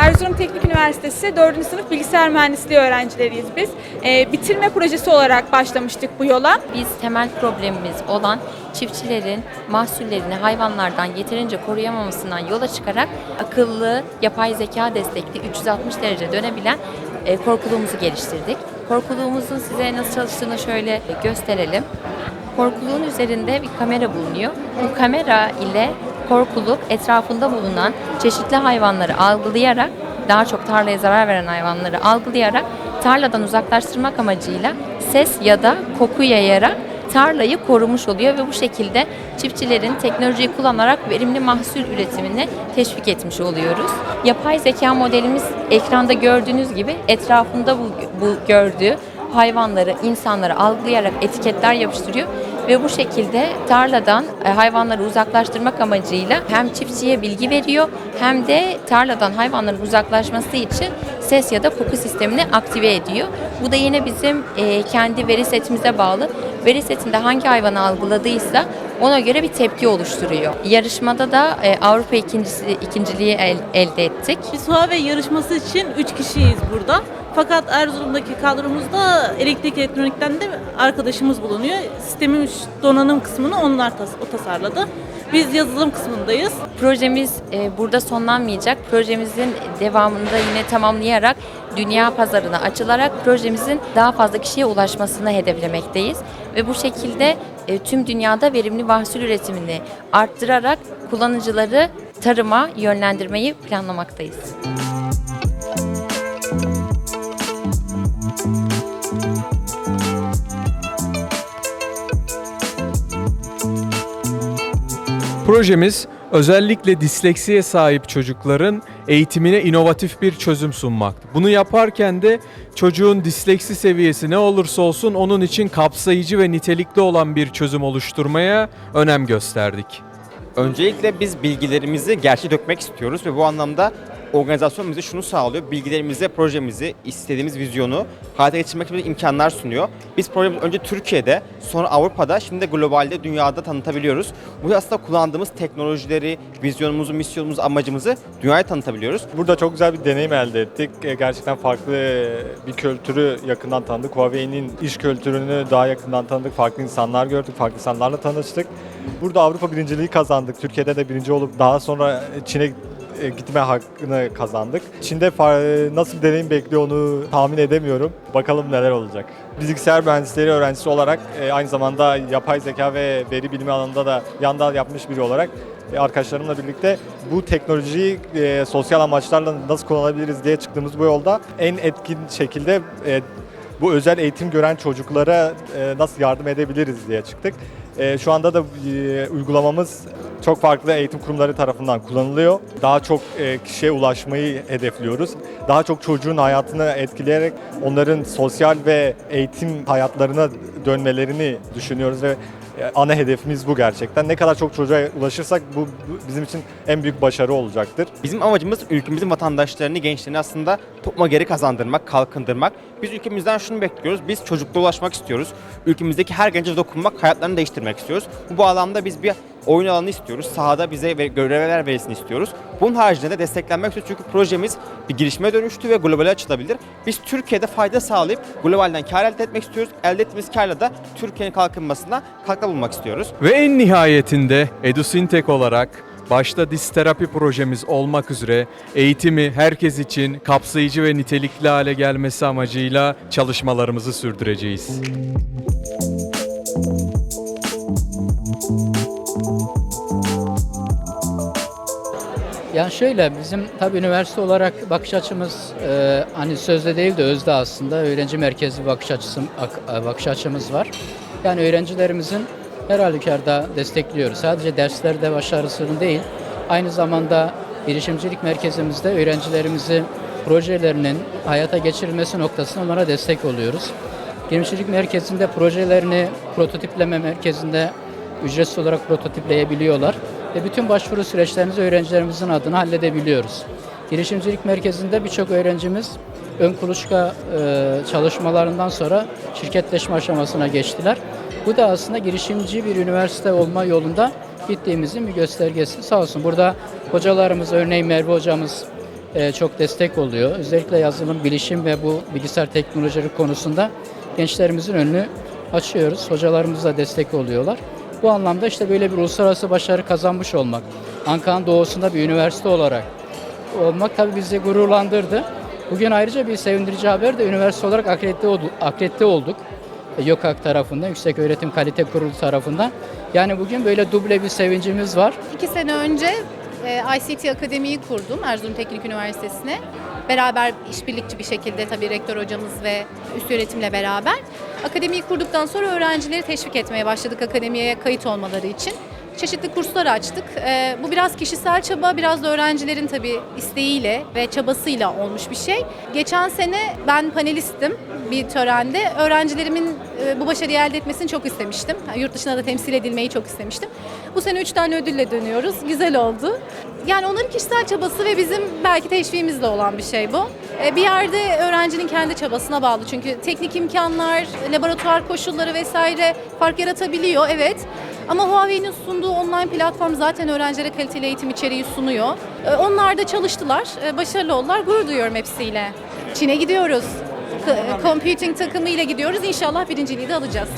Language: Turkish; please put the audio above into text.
Erzurum Teknik Üniversitesi 4. sınıf bilgisayar mühendisliği öğrencileriyiz biz. E, bitirme projesi olarak başlamıştık bu yola. Biz temel problemimiz olan çiftçilerin mahsullerini hayvanlardan yeterince koruyamamasından yola çıkarak akıllı yapay zeka destekli 360 derece dönebilen e, korkuluğumuzu geliştirdik. Korkuluğumuzun size nasıl çalıştığını şöyle gösterelim. Korkuluğun üzerinde bir kamera bulunuyor. Bu kamera ile korkuluk etrafında bulunan çeşitli hayvanları algılayarak daha çok tarlaya zarar veren hayvanları algılayarak tarladan uzaklaştırmak amacıyla ses ya da koku yayarak tarlayı korumuş oluyor ve bu şekilde çiftçilerin teknolojiyi kullanarak verimli mahsul üretimini teşvik etmiş oluyoruz. Yapay zeka modelimiz ekranda gördüğünüz gibi etrafında bu, bu gördüğü hayvanları, insanları algılayarak etiketler yapıştırıyor ve bu şekilde tarladan e, hayvanları uzaklaştırmak amacıyla hem çiftçiye bilgi veriyor hem de tarladan hayvanların uzaklaşması için ses ya da koku sistemini aktive ediyor. Bu da yine bizim e, kendi veri setimize bağlı. Veri setinde hangi hayvanı algıladıysa ona göre bir tepki oluşturuyor. Yarışmada da e, Avrupa ikincisi, ikinciliği el- elde ettik. Biz Huawei yarışması için 3 kişiyiz burada. Fakat Erzurum'daki kadromuzda elektrik elektronikten de arkadaşımız bulunuyor. Sistemin donanım kısmını onlar tas- o tasarladı. Biz yazılım kısmındayız. Projemiz e, burada sonlanmayacak. Projemizin devamında yine tamamlayarak dünya pazarına açılarak projemizin daha fazla kişiye ulaşmasını hedeflemekteyiz. Ve bu şekilde e, tüm dünyada verimli mahsul üretimini arttırarak kullanıcıları tarıma yönlendirmeyi planlamaktayız. Projemiz özellikle disleksiye sahip çocukların eğitimine inovatif bir çözüm sunmaktı. Bunu yaparken de çocuğun disleksi seviyesi ne olursa olsun onun için kapsayıcı ve nitelikli olan bir çözüm oluşturmaya önem gösterdik. Öncelikle biz bilgilerimizi gerçeğe dökmek istiyoruz ve bu anlamda organizasyon bize şunu sağlıyor. Bilgilerimizi, projemizi, istediğimiz vizyonu hayata geçirmek için imkanlar sunuyor. Biz projemizi önce Türkiye'de, sonra Avrupa'da, şimdi de globalde, dünyada tanıtabiliyoruz. Bu aslında kullandığımız teknolojileri, vizyonumuzu, misyonumuzu, amacımızı dünyaya tanıtabiliyoruz. Burada çok güzel bir deneyim elde ettik. E, Gerçekten farklı bir kültürü yakından tanıdık. Huawei'nin iş kültürünü daha yakından tanıdık. Farklı insanlar gördük, farklı insanlarla tanıştık. Burada Avrupa birinciliği kazandık. Türkiye'de de birinci olup daha sonra Çin'e gitme hakkını kazandık. Çin'de nasıl bir deneyim bekliyor onu tahmin edemiyorum. Bakalım neler olacak. Bilgisayar mühendisleri öğrencisi olarak e, aynı zamanda yapay zeka ve veri bilimi alanında da yan dal yapmış biri olarak e, arkadaşlarımla birlikte bu teknolojiyi e, sosyal amaçlarla nasıl kullanabiliriz diye çıktığımız bu yolda en etkin şekilde e, bu özel eğitim gören çocuklara e, nasıl yardım edebiliriz diye çıktık. E, şu anda da e, uygulamamız çok farklı eğitim kurumları tarafından kullanılıyor. Daha çok e, kişiye ulaşmayı hedefliyoruz. Daha çok çocuğun hayatını etkileyerek onların sosyal ve eğitim hayatlarına dönmelerini düşünüyoruz ve e, ana hedefimiz bu gerçekten. Ne kadar çok çocuğa ulaşırsak bu, bizim için en büyük başarı olacaktır. Bizim amacımız ülkemizin vatandaşlarını, gençlerini aslında topluma geri kazandırmak, kalkındırmak. Biz ülkemizden şunu bekliyoruz. Biz çocukluğa ulaşmak istiyoruz. Ülkemizdeki her gence dokunmak, hayatlarını değiştirmek istiyoruz. Bu bağlamda biz bir oyun alanı istiyoruz. Sahada bize görevler verilsin istiyoruz. Bunun haricinde de desteklenmek istiyoruz. Çünkü projemiz bir girişime dönüştü ve globale açılabilir. Biz Türkiye'de fayda sağlayıp globalden kar elde etmek istiyoruz. Elde ettiğimiz karla da Türkiye'nin kalkınmasına katkı bulmak istiyoruz. Ve en nihayetinde EduSyntek olarak başta diz terapi projemiz olmak üzere eğitimi herkes için kapsayıcı ve nitelikli hale gelmesi amacıyla çalışmalarımızı sürdüreceğiz. Yani şöyle bizim tabii üniversite olarak bakış açımız e, hani sözde değil de özde aslında öğrenci merkezli bakış açısı ak- bakış açımız var. Yani öğrencilerimizin her halükarda destekliyoruz. Sadece derslerde başarısını değil, aynı zamanda girişimcilik merkezimizde öğrencilerimizi projelerinin hayata geçirilmesi noktasında onlara destek oluyoruz. Girişimcilik merkezinde projelerini prototipleme merkezinde ücretsiz olarak prototipleyebiliyorlar ve bütün başvuru süreçlerimizi öğrencilerimizin adına halledebiliyoruz. Girişimcilik merkezinde birçok öğrencimiz ön kuluçka e, çalışmalarından sonra şirketleşme aşamasına geçtiler. Bu da aslında girişimci bir üniversite olma yolunda gittiğimizin bir göstergesi. Sağ olsun burada hocalarımız, örneğin Merve hocamız e, çok destek oluyor. Özellikle yazılım, bilişim ve bu bilgisayar teknolojileri konusunda gençlerimizin önünü açıyoruz. Hocalarımız da destek oluyorlar. Bu anlamda işte böyle bir uluslararası başarı kazanmış olmak, Ankara'nın doğusunda bir üniversite olarak olmak tabii bizi gururlandırdı. Bugün ayrıca bir sevindirici haber de üniversite olarak akredite. Akredite olduk. E, YÖKAK tarafından, Yüksek Öğretim Kalite Kurulu tarafından. Yani bugün böyle duble bir sevincimiz var. İki sene önce ICT Akademi'yi kurdum Erzurum Teknik Üniversitesi'ne. Beraber işbirlikçi bir şekilde tabii rektör hocamız ve üst yönetimle beraber. Akademiyi kurduktan sonra öğrencileri teşvik etmeye başladık akademiye kayıt olmaları için. Çeşitli kurslar açtık. E, bu biraz kişisel çaba, biraz da öğrencilerin tabii isteğiyle ve çabasıyla olmuş bir şey. Geçen sene ben panelistim bir törende. Öğrencilerimin e, bu başarıyı elde etmesini çok istemiştim. Yurt dışına da temsil edilmeyi çok istemiştim. Bu sene üç tane ödülle dönüyoruz. Güzel oldu. Yani onların kişisel çabası ve bizim belki teşviğimizle olan bir şey bu. E, Bir yerde öğrencinin kendi çabasına bağlı. Çünkü teknik imkanlar, laboratuvar koşulları vesaire fark yaratabiliyor evet. Ama Huawei'nin sunduğu online platform zaten öğrencilere kaliteli eğitim içeriği sunuyor. E, Onlar da çalıştılar, e, başarılı oldular. Gurur duyuyorum hepsiyle. Çin'e gidiyoruz. K- Computing takımıyla gidiyoruz. İnşallah birinciliği de alacağız.